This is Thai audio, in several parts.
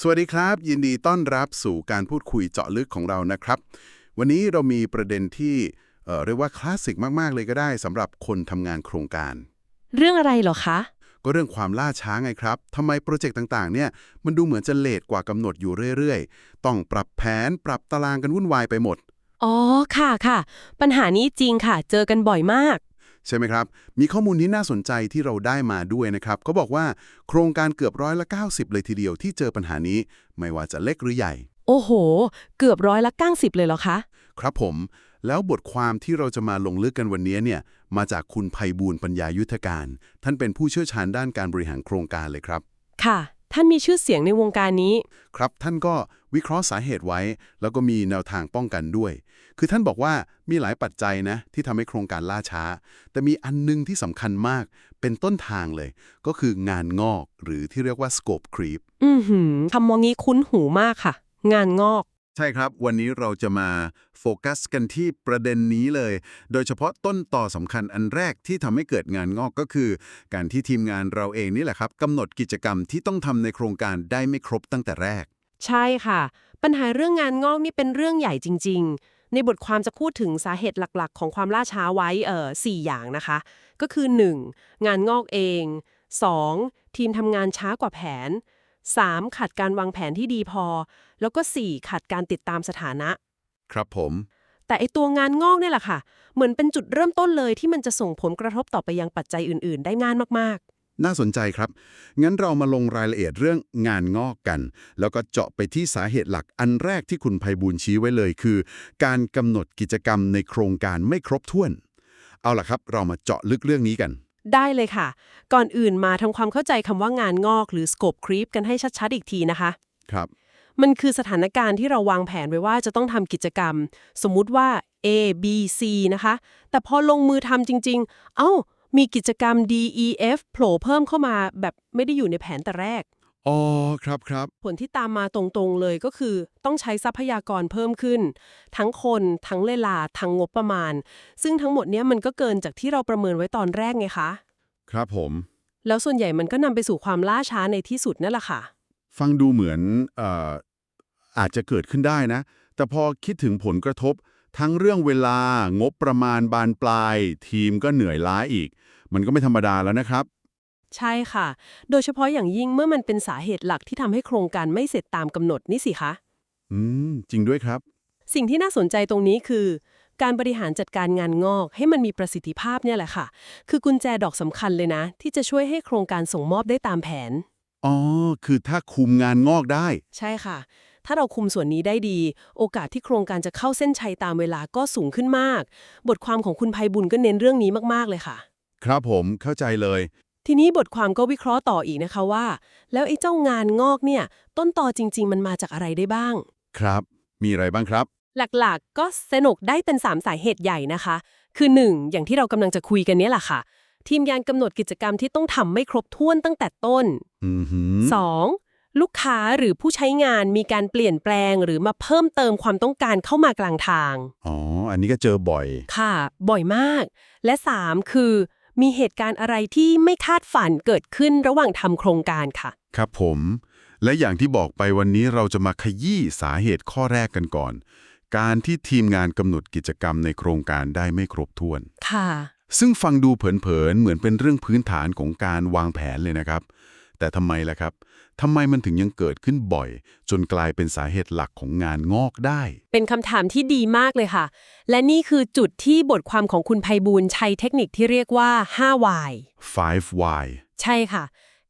สวัสดีครับ ยินดีต้อนรับสู่การพูดคุยเจาะลึกของเรานะครับ วันนี้เรามีประเด็นที่เอ่อเรียกว่าคลาสสิกมาก ๆ เลยก็ได้สำหรับคนทำงานโครงการ เรื่องอะไรเหรอคะ ก็เรื่องความล่าช้าไงครับทำไมโปรเจกต์ต่าง ๆ เนี่ย มันดูเหมือนจะเลทกว่ากำหนดอยู่เรื่อย ๆ ต้องปรับแผน ปรับตารางกันวุ่นวายไปหมด อ๋อ ค่ะค่ะ ปัญหานี้จริงค่ะ เจอกันบ่อยมาก ใช่ไหมครับ มีข้อมูลที่น่าสนใจที่เราได้มาด้วยนะครับเขาบอกว่าโครงการเกือบร้อยละ 90 เลยทีเดียวที่เจอปัญหานี้ ไม่ว่าจะเล็กหรือใหญ่ โอ้โห เกือบร้อยละ 90 เลยเหรอคะ ครับผม แล้วบทความที่เราจะมาลงลึกกันวันนี้เนี่ยมาจากคุณไพบูลย์ปัญญายุทธการ ท่านเป็นผู้เชี่ยวชาญด้านการบริหารโครงการเลยครับ ค่ะท่านมีชื่อเสียงในวงการนี้ ครับท่านก็วิเคราะห์สาเหตุไว้ แล้วก็มีแนวทางป้องกันด้วย คือท่านบอกว่ามีหลายปัจจัยนะที่ทำให้โครงการล่าช้า แต่มีอันนึงที่สำคัญมากเป็นต้นทางเลย ก็คืองานงอกหรือที่เรียกว่า scope creep อือหือคำมองนี้คุ้นหูมากค่ะ งานงอก ใช่ครับ วันนี้เราจะมาโฟกัสกันที่ประเด็นนี้เลย โดยเฉพาะต้นต่อสำคัญอันแรกที่ทำให้เกิดงานงอกก็คือ การที่ทีมงานเราเองนี่แหละครับกำหนดกิจกรรมที่ต้องทำในโครงการได้ไม่ครบตั้งแต่แรก ใช่ค่ะ ปัญหาเรื่องงานงอกนี่เป็นเรื่องใหญ่จริง ๆ ในบทความจะพูดถึงสาเหตุหลักๆ ของความล่าช้าไว้เอ่อสี่อย่างนะคะ ก็คือ 1. งานงอกเอง 2. ทีมทำงานช้ากว่าแผน 3. ขาดการวางแผนที่ดีพอ แล้วก็ 4. ขาดการติดตามสถานะ ครับผม แต่ไอตัวงานงอกเนี่ยแหละค่ะ เหมือนเป็นจุดเริ่มต้นเลยที่มันจะส่งผลกระทบต่อไปยังปัจจัยอื่น ๆ ได้งานมาก น่าสนใจครับ งั้นเรามาลงรายละเอียดเรื่องงานงอกกัน แล้วก็เจาะไปที่สาเหตุหลักอันแรกที่คุณไพบูลย์ชี้ไว้เลยคือ การกำหนดกิจกรรมในโครงการไม่ครบถ้วน เอาล่ะครับ เรามาเจาะลึกเรื่องนี้กันๆได้เลยค่ะ ก่อนอื่นมาทำความเข้าใจคำว่างานงอกหรือ scope creep กันให้ชัดๆอีกทีนะคะ ครับ มันคือสถานการณ์ที่เราวางแผนไว้ว่าจะต้องทำกิจกรรม สมมุติว่า A B C นะคะ แต่พอลงมือทำจริง ๆ เอ้า มีกิจกรรม D E F โผล่เพิ่มเข้ามาแบบไม่ได้อยู่ในแผนแต่แรก อ๋อ ครับครับ ผลที่ตามมาตรงๆเลยก็คือ ต้องใช้ทรัพยากรเพิ่มขึ้น ทั้งคน ทั้งเวลา ทั้งงบประมาณ ซึ่งทั้งหมดเนี้ยมันก็เกินจากที่เราประเมินไว้ตอนแรกไงคะ ครับผม แล้วส่วนใหญ่มันก็นำไปสู่ความล่าช้าในที่สุดนั่นแหละค่ะ ฟังดูเหมือนเอ่ออาจจะเกิดขึ้นได้นะ แต่พอคิดถึงผลกระทบ ทั้งเรื่องเวลางบประมาณบานปลาย ทีมก็เหนื่อยล้าอีก มันก็ไม่ธรรมดาแล้วนะครับ ใช่ค่ะ โดยเฉพาะอย่างยิ่งเมื่อมันเป็นสาเหตุหลักที่ทำให้โครงการไม่เสร็จตามกำหนดนี่สิคะ อืม จริงด้วยครับ สิ่งที่น่าสนใจตรงนี้คือ การบริหารจัดการงานงอกให้มันมีประสิทธิภาพเนี่ยแหละค่ะ คือกุญแจดอกสำคัญเลยนะ ที่จะช่วยให้โครงการส่งมอบได้ตามแผน อ๋อ คือถ้าคุมงานงอกได้ ใช่ค่ะ ถ้าเราคุมส่วนนี้ได้ดี โอกาสที่โครงการจะเข้าเส้นชัยตามเวลาก็สูงขึ้นมาก บทความของคุณภัยบุญก็เน้นเรื่องนี้มาก ๆ เลยค่ะ ครับผมเข้าใจเลย ทีนี้บทความก็วิเคราะห์ต่ออีกนะคะว่า แล้วไอ้เจ้างานงอกเนี่ย ต้นตอจริง ๆ มันมาจากอะไรได้บ้าง ครับ มีอะไรบ้างครับ หลักๆ ก็สนุกได้เป็น 3 สาเหตุใหญ่นะคะ คือ 1. อย่างที่เรากำลังจะคุยกันเนี้แหละค่ะ ทีมงานกำหนดกิจกรรมที่ต้องทำไม่ครบถ้วนตั้งแต่ต้น อือหือ 2. ลูกค้าหรือผู้ใช้งานมีการเปลี่ยนแปลง หรือมาเพิ่มเติมความต้องการเข้ามากลางทาง อ๋อ อันนี้ก็เจอบ่อย ค่ะ บ่อยมาก และ 3 คือ มีเหตุการณ์อะไรที่ไม่คาดฝันเกิดขึ้นระหว่างทำโครงการค่ะ ครับผม และอย่างที่บอกไปวันนี้เราจะมาขยี้สาเหตุข้อแรกกันก่อน การที่ทีมงานกำหนดกิจกรรมในโครงการได้ไม่ครบถ้วน ค่ะ ซึ่งฟังดูเผินๆ เหมือนเป็นเรื่องพื้นฐานของการวางแผนเลยนะครับ แต่ทำไมล่ะครับทำไมมันถึงยังเกิดขึ้นบ่อย จนกลายเป็นสาเหตุหลักของงานงอกได้ เป็นคำถามที่ดีมากเลยค่ะ และนี่คือจุดที่บทความของคุณไพบูลย์ใช้เทคนิคที่เรียกว่า 5why 5why ใช่ค่ะ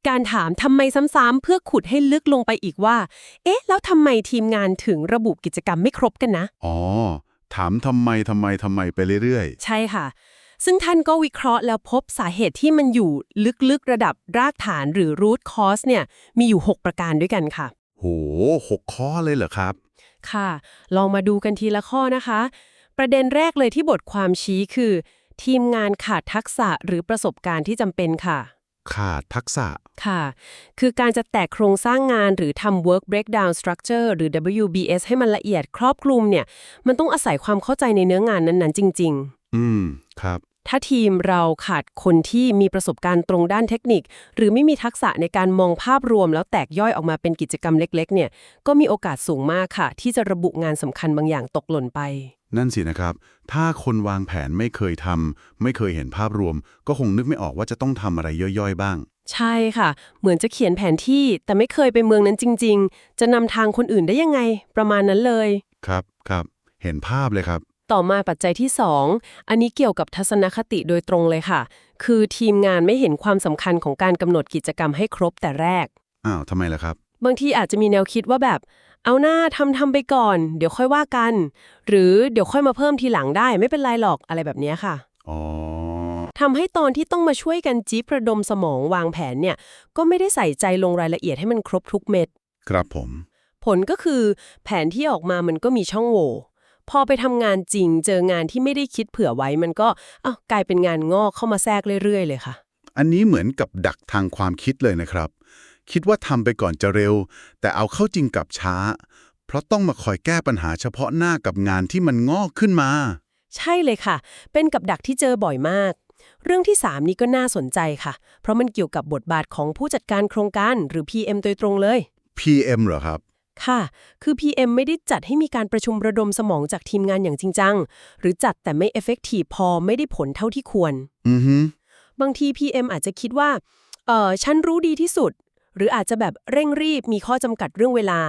การถามทำไมซ้ำๆเพื่อขุดให้ลึกลงไปอีกว่า เอ๊ะ แล้วทำไมทีมงานถึงระบุกิจกรรมไม่ครบกันนะ อ๋อ ถามทำไมทำไมทำไมไปเรื่อยใช่ค่ะ ซึ่งท่านก็วิเคราะห์แล้วพบสาเหตุที่มันอยู่ลึกๆระดับรากฐานหรือ root cause เนี่ยมีอยู่ 6 ประการด้วยกันค่ะๆโหหกข้อเลยเหรอครับ ค่ะ ลองมาดูกันทีละข้อนะคะ ประเด็นแรกเลยที่บทความชี้คือ ทีมงานขาดทักษะหรือประสบการณ์ที่จำเป็นค่ะ ขาดทักษะ ค่ะ คือการจะแตกโครงสร้างงานหรือทำ work breakdown structure หรือ WBS ให้มันละเอียดครอบคลุมเนี่ย มันต้องอาศัยความเข้าใจในเนื้องานนั้นๆ จริงอืม ครับ ถ้าทีมเราขาดคนที่มีประสบการณ์ตรงด้านเทคนิค หรือไม่มีทักษะในการมองภาพรวม แล้วแตกย่อยออกมาเป็นกิจกรรมเล็ก ๆ เนี่ย ก็มีโอกาสสูงมากค่ะ ที่จะระบุงานสำคัญบางอย่างตกหล่นไป นั่นสินะครับ ถ้าคนวางแผนไม่เคยทำไม่เคยเห็นภาพรวม ก็คงนึกไม่ออกว่าจะต้องทำอะไรย่อยๆบ้าง ใช่ค่ะ เหมือนจะเขียนแผนที่แต่ไม่เคยไปเมืองนั้นจริง ๆ จะนำทางคนอื่นได้ยังไง ประมาณนั้นเลย ครับครับ เห็นภาพเลยครับ ต่อมาปัจจัยที่ 2 อันนี้เกี่ยวกับทัศนคติโดยตรงเลยค่ะ คือทีมงานไม่เห็นความสำคัญของการกำหนดกิจกรรมให้ครบแต่แรก อ้าวทำไมล่ะครับ บางทีอาจจะมีแนวคิดว่าแบบ เอาหน้าทำทำไปก่อน เดี๋ยวค่อยว่ากัน หรือเดี๋ยวค่อยมาเพิ่มทีหลังได้ไม่เป็นไรหรอกอะไรแบบเนี้ยค่ะ อ๋อทำให้ตอนที่ต้องมาช่วยกันจีประดมสมองวางแผนเนี่ย ก็ไม่ได้ใส่ใจลงรายละเอียดให้มันครบทุกเม็ด ครับผม ผลก็คือ แผนที่ออกมามันก็มีช่องโหว่ พอไปทำงานจริงเจองานที่ไม่ได้คิดเผื่อไว้มันก็อ้าวกลายเป็นงานงอกเข้ามาแทรกเรื่อย ๆ เลยค่ะ อันนี้เหมือนกับดักทางความคิดเลยนะครับ คิดว่าทำไปก่อนจะเร็ว แต่เอาเข้าจริงกับช้า เพราะต้องมาคอยแก้ปัญหาเฉพาะหน้ากับงานที่มันงอกขึ้นมา ใช่เลยค่ะ เป็นกับดักที่เจอบ่อยมากเรื่องที่ 3 นี้ก็น่าสนใจค่ะ เพราะมันเกี่ยวกับบทบาทของผู้จัดการโครงการหรือ PM โดยตรงเลย PM เหรอครับ ค่ะ คือ PM ไม่ได้จัดให้มีการประชุมระดมสมองจากทีมงานอย่างจริงจัง หรือจัดแต่ไม่เอฟเฟกตีฟพอไม่ได้ผลเท่าที่ควร อือฮึบางที PM อาจจะคิดว่า เออฉันรู้ดีที่สุด หรืออาจจะแบบเร่งรีบมีข้อจำกัดเรื่องเวลา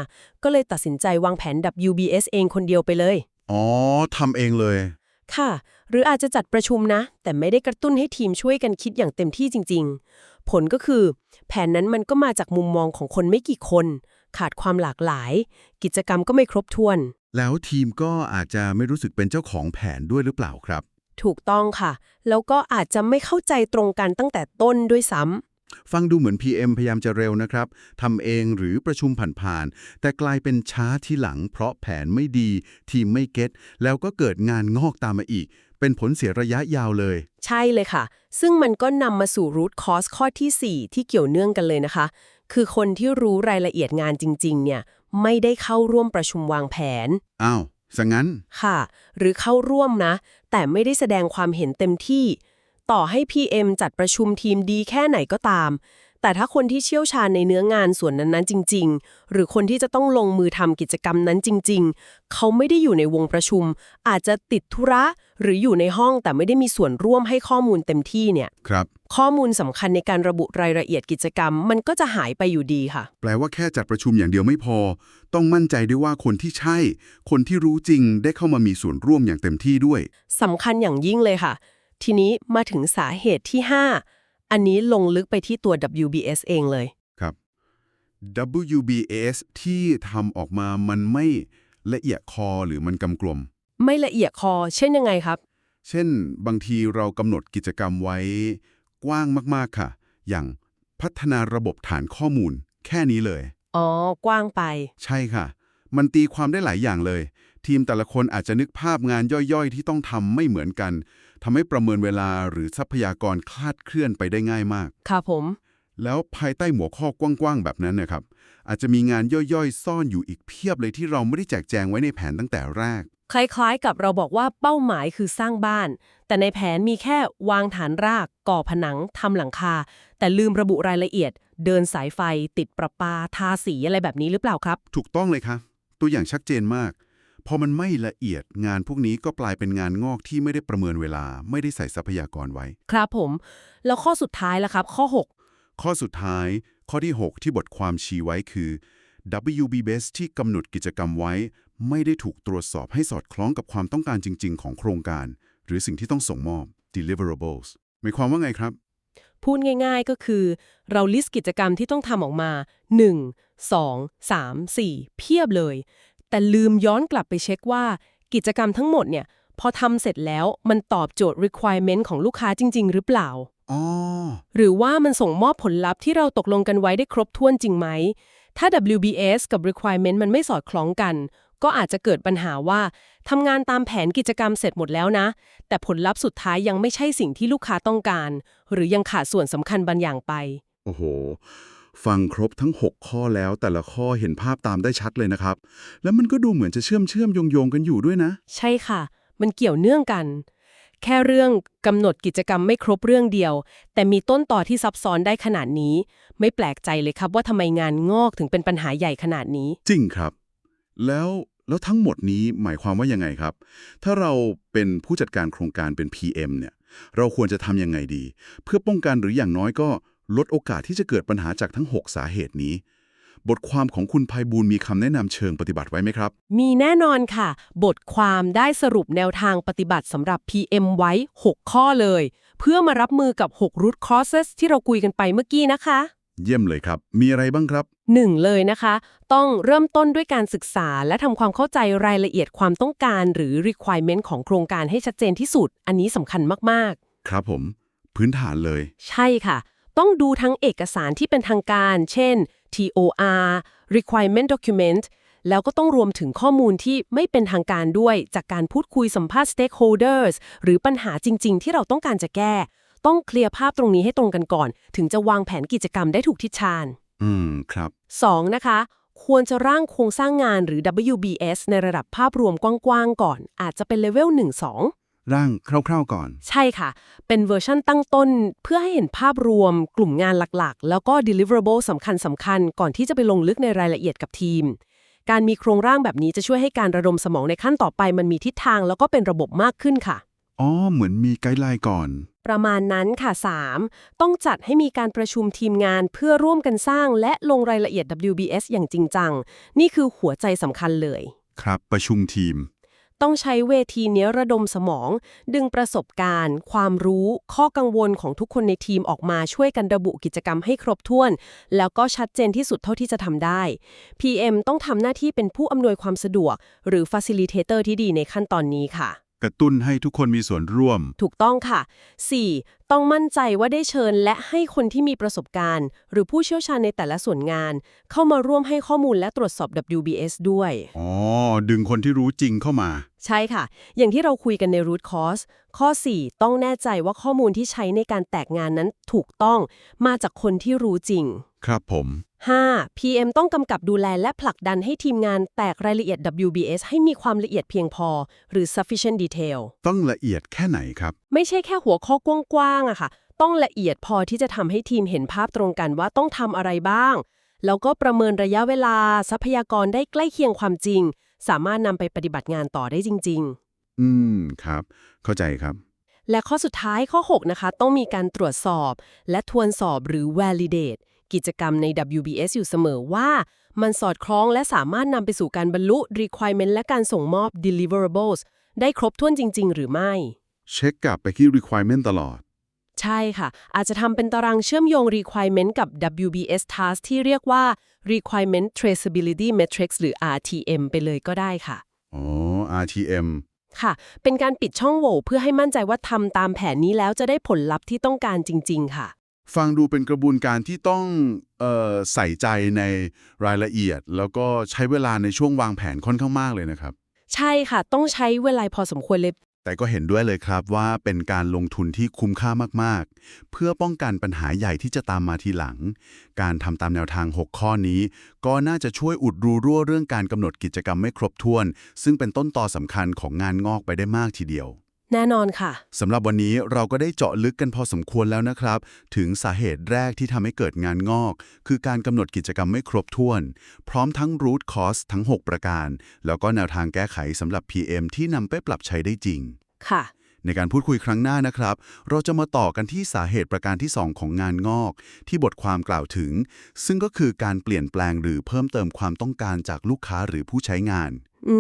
ก็เลยตัดสินใจวางแผน WBS เองคนเดียวไปเลย อ๋อทำเองเลย ค่ะ หรืออาจจะจัดประชุมนะ แต่ไม่ได้กระตุ้นให้ทีมช่วยกันคิดอย่างเต็มที่จริง ๆ ผลก็คือ แผนนั้นมันก็มาจากมุมมองของคนไม่กี่คน ขาดความหลากหลาย กิจกรรมก็ไม่ครบถ้วน แล้วทีมก็อาจจะไม่รู้สึกเป็นเจ้าของแผนด้วยหรือเปล่าครับ ถูกต้องค่ะ แล้วก็อาจจะไม่เข้าใจตรงกันตั้งแต่ต้นด้วยซ้ำฟังดูเหมือน PM พยายามจะเร็วนะครับทำเองหรือประชุมผ่านๆ แต่กลายเป็นช้าที่หลังเพราะแผนไม่ดี ทีมไม่เก็ตแล้วก็เกิดงานงอกตามมาอีก เป็นผลเสียระยะยาวเลย ใช่เลยค่ะ ซึ่งมันก็นำมาสู่ root cause ข้อทีสี่ 4 ที่เกี่ยวเนื่องกันเลยนะคะ คือคนที่รู้รายละเอียดงานจริง ๆ เนี่ย ไม่ได้เข้าร่วมประชุมวางแผน อ้าวสังั้น ค่ะ หรือเข้าร่วมนะ แต่ไม่ได้แสดงความเห็นเต็มที่ ต่อให้ PM จัดประชุมทีมดีแค่ไหนก็ตาม แต่ถ้าคนที่เชี่ยวชาญในเนื้องานส่วนนั้นๆ จริง ๆ หรือคนที่จะต้องลงมือทำกิจกรรมนั้นจริง ๆ เขาไม่ได้อยู่ในวงประชุม อาจจะติดธุระหรืออยู่ในห้องแต่ไม่ได้มีส่วนร่วมให้ข้อมูลเต็มที่เนี่ยครับข้อมูลสำคัญในการระบุรายละเอียดกิจกรรม มันก็จะหายไปอยู่ดีค่ะ แปลว่าแค่จัดประชุมอย่างเดียวไม่พอ ต้องมั่นใจด้วยว่าคนที่ใช่ คนที่รู้จริงได้เข้ามามีส่วนร่วมอย่างเต็มที่ด้วยสำคัญอย่างยิ่งเลยค่ะ ทีนี้มาถึงสาเหตุที่ 5 อันนี้ลงลึกไปที่ตัว WBS เองเลยครับ WBS ที่ทำออกมามันไม่ละเอียดคอหรือมันกำกลม ไม่ละเอียดคอ เช่นยังไงครับ เช่น บางทีเรากำหนดกิจกรรมไว้กว้างมากๆค่ะ อย่างพัฒนาระบบฐานข้อมูล แค่นี้เลย อ๋อ กว้างไป ใช่ค่ะ มันตีความได้หลายอย่างเลย ทีมแต่ละคนอาจจะนึกภาพงานย่อยๆ ที่ต้องทำไม่เหมือนกัน ทำให้ประเมินเวลาหรือทรัพยากรคลาดเคลื่อนไปได้ง่ายมาก ค่ะผม แล้วภายใต้หัวข้อกว้างๆ แบบนั้นนะครับ อาจจะมีงานย่อยๆ ซ่อนอยู่อีกเพียบเลยที่เราไม่ได้แจกแจงไว้ในแผนตั้งแต่แรก คล้ายๆ กับเราบอกว่าเป้าหมายคือสร้างบ้าน แต่ในแผนมีแค่วางฐานราก ก่อผนังทำหลังคา แต่ลืมระบุรายละเอียด เดินสายไฟ ติดประปา ทาสีอะไรแบบนี้หรือเปล่าครับ ถูกต้องเลยค่ะ ตัวอย่างชัดเจนมาก พอมันไม่ละเอียดงานพวกนี้ก็กลายเป็นงานงอกที่ไม่ได้ประเมินเวลา ไม่ได้ใส่ทรัพยากรไว้ ครับผม แล้วข้อสุดท้ายล่ะครับ ข้อ 6 ข้อสุดท้าย ข้อที่ 6 ที่บทความชี้ไว้คือ WBBS ที่กำหนดกิจกรรมไว้ ไม่ได้ถูกตรวจสอบให้สอดคล้องกับความต้องการจริง ๆ ของโครงการ หรือสิ่งที่ต้องส่งมอบ deliverables หมายความว่าไงครับ พูดง่าย ๆก็คือ เราลิสต์กิจกรรมที่ต้องทำออกมา 1 2 3 4 เพียบเลย แต่ลืมย้อนกลับไปเช็คว่า กิจกรรมทั้งหมดเนี่ยพอทำเสร็จแล้วมันตอบโจทย์ requirement ของลูกค้าจริง ๆ หรือเปล่าอ๋อหรือว่ามันส่งมอบผลลัพธ์ที่เราตกลงกันไว้ได้ครบถ้วนจริงไหม ถ้า WBS กับ requirement มันไม่สอดคล้องกัน ก็อาจจะเกิดปัญหาว่าทำงานตามแผนกิจกรรมเสร็จหมดแล้วนะ แต่ผลลัพธ์สุดท้ายยังไม่ใช่สิ่งที่ลูกค้าต้องการ หรือยังขาดส่วนสำคัญบางอย่างไป โอ้โห ฟังครบทั้ง 6 ข้อแล้วแต่ละข้อเห็นภาพตามได้ชัดเลยนะครับ แล้วมันก็ดูเหมือนจะเชื่อมเชื่อมโยงโยงๆกันอยู่ด้วยนะ ใช่ค่ะ มันเกี่ยวเนื่องกัน แค่เรื่องกำหนดกิจกรรมไม่ครบเรื่องเดียว แต่มีต้นต่อที่ซับซ้อนได้ขนาดนี้ ไม่แปลกใจเลยครับว่าทำไมงานงอกถึงเป็นปัญหาใหญ่ขนาดนี้ จริงครับ แล้วแล้วทั้งหมดนี้หมายความว่ายังไงครับ ถ้าเราเป็นผู้จัดการโครงการเป็น PM เนี่ย เราควรจะทำยังไงดี เพื่อป้องกันหรืออย่างน้อยก็ ลดโอกาสที่จะเกิดปัญหาจากทั้ง 6 สาเหตุนี้ บทความของคุณภัยบูลย์มีคำแนะนำเชิงปฏิบัติไว้ไหมครับ มีแน่นอนค่ะ บทความได้สรุปแนวทางปฏิบัติสำหรับ PM ไว้ 6 ข้อเลย เพื่อมารับมือกับ 6 root causes ที่เราคุยกันไปเมื่อกี้นะคะ เยี่ยมเลยครับ มีอะไรบ้างครับ 1. เลยนะคะ ต้องเริ่มต้นด้วยการศึกษา และทำความเข้าใจรายละเอียดความต้องการ หรือ requirement ของโครงการให้ชัดเจนที่สุด อันนี้สำคัญมากครับผม พื้นฐานเลยๆใช่ค่ะ ต้องดูทั้งเอกสารที่เป็นทางการ เช่น TOR requirement document แล้วก็ต้องรวมถึงข้อมูลที่ไม่เป็นทางการด้วย จากการพูดคุยสัมภาษณ์ stakeholders หรือปัญหาจริง ๆ ที่เราต้องการจะแก้ ต้องเคลียร์ภาพตรงนี้ให้ตรงกันก่อน ถึงจะวางแผนกิจกรรมได้ถูกทิศทาง อืม ครับ 2. นะคะ ควรจะร่างโครงสร้างงานหรือ WBS ในระดับภาพรวมกว้างๆก่อน อาจจะเป็นเลเวล1-2 ร่างคร่าวๆก่อน ใช่ค่ะ เป็นเวอร์ชั่นตั้งต้นเพื่อให้เห็นภาพรวมกลุ่มงานหลักๆ แล้วก็ deliverable สำคัญสำคัญๆก่อนที่จะไปลงลึกในรายละเอียดกับทีม การมีโครงร่างแบบนี้จะช่วยให้การระดมสมองในขั้นต่อไปมันมีทิศทางแล้วก็เป็นระบบมากขึ้นค่ะ อ๋อ เหมือนมีไกด์ไลน์ก่อน ประมาณนั้นค่ะ 3. ต้องจัดให้มีการประชุมทีมงานเพื่อร่วมกันสร้างและลงรายละเอียด WBS อย่างจริงจัง นี่คือหัวใจสำคัญเลย ครับ ประชุมทีม ต้องใช้เวทีเนี้ยระดมสมอง ดึงประสบการณ์ ความรู้ ข้อกังวลของทุกคนในทีมออกมาช่วยกันระบุกิจกรรมให้ครบถ้วน แล้วก็ชัดเจนที่สุดเท่าที่จะทำได้ PM ต้องทำหน้าที่เป็นผู้อำนวยความสะดวก หรือ Facilitator ที่ดีในขั้นตอนนี้ค่ะ กระตุ้นให้ทุกคนมีส่วนร่วม ถูกต้องค่ะ 4. ต้องมั่นใจว่าได้เชิญและให้คนที่มีประสบการณ์ หรือผู้เชี่ยวชาญในแต่ละส่วนงาน เข้ามาร่วมให้ข้อมูลและตรวจสอบ WBS ด้วย อ๋อ ดึงคนที่รู้จริงเข้ามา ใช่ค่ะ อย่างที่เราคุยกันใน root cause ข้อ 4 ต้องแน่ใจว่าข้อมูลที่ใช้ในการแตกงานนั้นถูกต้องมาจากคนที่รู้จริง ครับผม 5. PM ต้องกำกับดูแลและผลักดันให้ทีมงานแตกรายละเอียด WBS ให้มีความละเอียดเพียงพอ หรือ sufficient detail ต้องละเอียดแค่ไหนครับ ไม่ใช่แค่หัวข้อกว้างๆอะค่ะ ต้องละเอียดพอที่จะทำให้ทีมเห็นภาพตรงกันว่าต้องทำอะไรบ้าง แล้วก็ประเมินระยะเวลาทรัพยากรได้ใกล้เคียงความจริง สามารถนำไปปฏิบัติงานต่อได้จริง ๆ อืมครับ เข้าใจครับและข้อสุดท้ายข้อ 6 นะคะ ต้องมีการตรวจสอบ และทวนสอบหรือ validate กิจกรรมใน WBS อยู่เสมอว่า มันสอดคล้องและสามารถนำไปสู่การบรรลุ requirement และการส่งมอบ deliverables ได้ครบถ้วนจริง ๆ หรือไม่ เช็คกลับไปที่ requirement ตลอด ใช่ค่ะ อาจจะทำเป็นตารางเชื่อมโยง requirement กับ WBS task ที่เรียกว่า requirement traceability matrix หรือ RTM ไปเลยก็ได้ค่ะ อ๋อ RTM ค่ะ เป็นการปิดช่องโหว่เพื่อให้มั่นใจว่าทำตามแผนนี้แล้วจะได้ผลลัพธ์ที่ต้องการจริง ๆ ค่ะ ฟังดูเป็นกระบวนการที่ต้องเอ่อใส่ใจในรายละเอียด แล้วก็ใช้เวลาในช่วงวางแผนค่อนข้างมากเลยนะครับ ใช่ค่ะ ต้องใช้เวลาพอสมควรเลย แต่ก็เห็นด้วยเลยครับว่าเป็นการลงทุนที่คุ้มค่ามากๆ เพื่อป้องกันปัญหาใหญ่ที่จะตามมาทีหลัง การทำตามแนวทาง 6 ข้อนี้ ก็น่าจะช่วยอุดรูรั่วเรื่องการกำหนดกิจกรรมไม่ครบถ้วน ซึ่งเป็นต้นต่อสำคัญของงานงอกไปได้มากทีเดียว แน่นอนค่ะ สำหรับวันนี้เราก็ได้เจาะลึกกันพอสมควรแล้วนะครับ ถึงสาเหตุแรกที่ทำให้เกิดงานงอก คือการกำหนดกิจกรรมไม่ครบถ้วน พร้อมทั้ง root cause ทั้ง 6 ประการ แล้วก็แนวทางแก้ไขสำหรับ PM ที่นำไปปรับใช้ได้จริง ค่ะ ในการพูดคุยครั้งหน้านะครับ เราจะมาต่อกันที่สาเหตุประการที่ 2 ของงานงอก ที่บทความกล่าวถึง ซึ่งก็คือการเปลี่ยนแปลงหรือเพิ่มเติมความต้องการจากลูกค้าหรือผู้ใช้งาน อื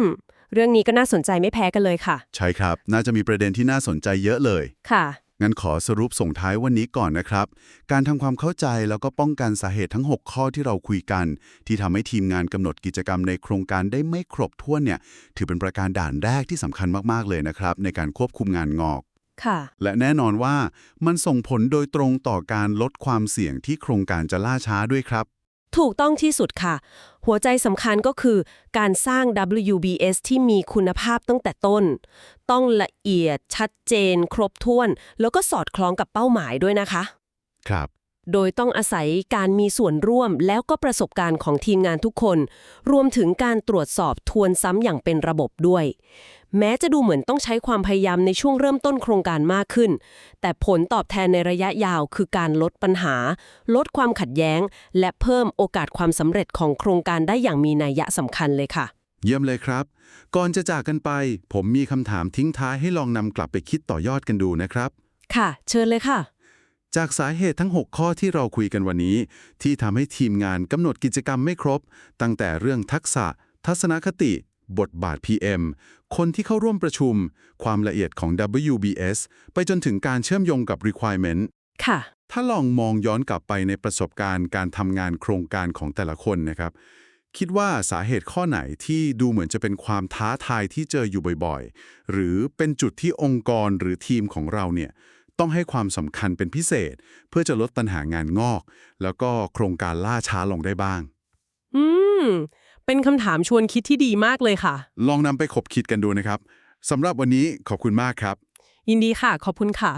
ม เรื่องนี้ก็น่าสนใจไม่แพ้กันเลยค่ะ ใช่ครับ น่าจะมีประเด็นที่น่าสนใจเยอะเลย ค่ะ งั้นขอสรุปส่งท้ายวันนี้ก่อนนะครับ การทำความเข้าใจแล้วก็ป้องกันสาเหตุทั้ง 6 ข้อที่เราคุยกัน ที่ทำให้ทีมงานกำหนดกิจกรรมในโครงการได้ไม่ครบถ้วนเนี่ย ถือเป็นประการด่านแรกที่สำคัญมากๆเลยนะครับ ในการควบคุมงานงอกค่ะและแน่นอนว่ามันส่งผลโดยตรงต่อการลดความเสี่ยงที่โครงการจะล่าช้าด้วยครับ ถูกต้องที่สุดค่ะ หัวใจสำคัญก็คือการสร้าง WBS ที่มีคุณภาพตั้งแต่ต้น ต้องละเอียดชัดเจน ครบถ้วน แล้วก็สอดคล้องกับเป้าหมายด้วยนะคะ ครับ โดยต้องอาศัยการมีส่วนร่วมแล้วก็ประสบการณ์ของทีมงานทุกคน รวมถึงการตรวจสอบทวนซ้ำอย่างเป็นระบบด้วย แม้จะดูเหมือนต้องใช้ความพยายามในช่วงเริ่มต้นโครงการมากขึ้น แต่ผลตอบแทนในระยะยาวคือการลดปัญหา ลดความขัดแย้ง และเพิ่มโอกาสความสำเร็จของโครงการได้อย่างมีนัยยะสำคัญเลยค่ะ เยี่ยมเลยครับ ก่อนจะจากกันไป ผมมีคำถามทิ้งท้ายให้ลองนำกลับไปคิดต่อยอดกันดูนะครับ ค่ะ เชิญเลยค่ะ จากสาเหตุทั้ง 6 ข้อที่เราคุยกันวันนี้ ที่ทำให้ทีมงานกำหนดกิจกรรมไม่ครบ ตั้งแต่เรื่องทักษะ ทัศนคติ บทบาท PM คนที่เข้าร่วมประชุม ความละเอียดของ WBS ไปจนถึงการเชื่อมโยงกับ requirement ค่ะ ถ้าลองมองย้อนกลับไปในประสบการณ์การทำงานโครงการของแต่ละคนนะครับ คิดว่าสาเหตุข้อไหนที่ดูเหมือนจะเป็นความท้าทายที่เจออยู่บ่อยๆ หรือเป็นจุดที่องค์กรหรือทีมของเราเนี่ยต้องให้ความสำคัญเป็นพิเศษ เพื่อจะลดปัญหางานงอก แล้วก็โครงการล่าช้าลงได้บ้าง อืม เป็นคำถามชวนคิดที่ดีมากเลยค่ะ ลองนำไปขบคิดกันดูนะครับสำหรับวันนี้ขอบคุณมากครับ ยินดีค่ะ ขอบคุณค่ะ